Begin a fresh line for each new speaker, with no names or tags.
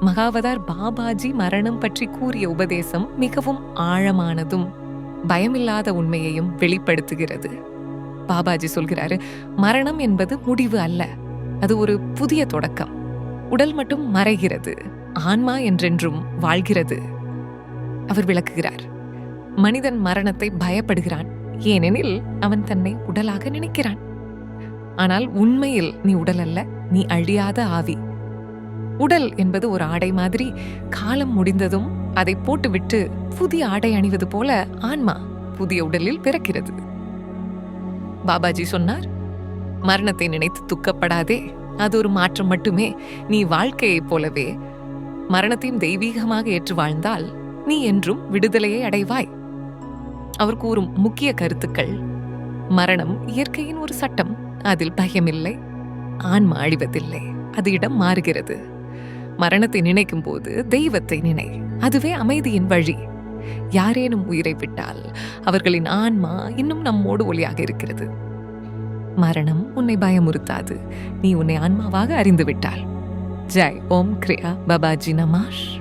மகாவதார் பாபாஜி மரணம் பற்றி கூறிய உபதேசம் மிகவும் ஆழமானதும் பயமில்லாத உண்மையையும் வெளிப்படுத்துகிறது. பாபாஜி சொல்கிறாரு மரணம் என்பது முடிவு அல்ல அது ஒரு புதிய தொடக்கம். உடல் மட்டும் மறைகிறது ஆன்மா என்றென்றும் வாழ்கிறது. அவர் விளக்குகிறார் மனிதன் மரணத்தை பயப்படுகிறான் ஏனெனில் அவன் தன்னை உடலாக நினைக்கிறான். ஆனால் உண்மையில் நீ உடல் அல்ல நீ அழியாத ஆவி. உடல் என்பது ஒரு ஆடை மாதிரி. காலம் முடிந்ததும் அதை போட்டுவிட்டு புதிய ஆடை அணிவது போல ஆன்மா புதிய உடலில் பிறக்கிறது. பாபாஜி சொன்னார் மரணத்தை நினைத்து துக்கப்படாதே. அது ஒரு மாற்றம் மட்டுமே. நீ வாழ்க்கையைப் போலவே. மரணத்தையும் தெய்வீகமாக ஏற்று வாழ்ந்தால் நீ என்றும் விடுதலையை அடைவாய். அவர் கூறும் முக்கிய கருத்துக்கள் மரணம் இயற்கையின் ஒரு சட்டம். அதில் பயமில்லை. ஆன்மா அழிவதில்லை. அது இடம் மாறுகிறது. மரணத்தை நினைக்கும் போது தெய்வத்தை நினை. அதுவே அமைதியின் வழி. யாரேனும் உயிரை விட்டால் அவர்களின் ஆன்மா இன்னும் நம்மோடு ஒளியாக இருக்கிறது. மரணம் உன்னை பயமுறுத்தாது. நீ உன்னை ஆன்மாவாக அறிந்து விட்டாள் ஜெய் ஓம் கிரியா பாபாஜி நமாஷ்.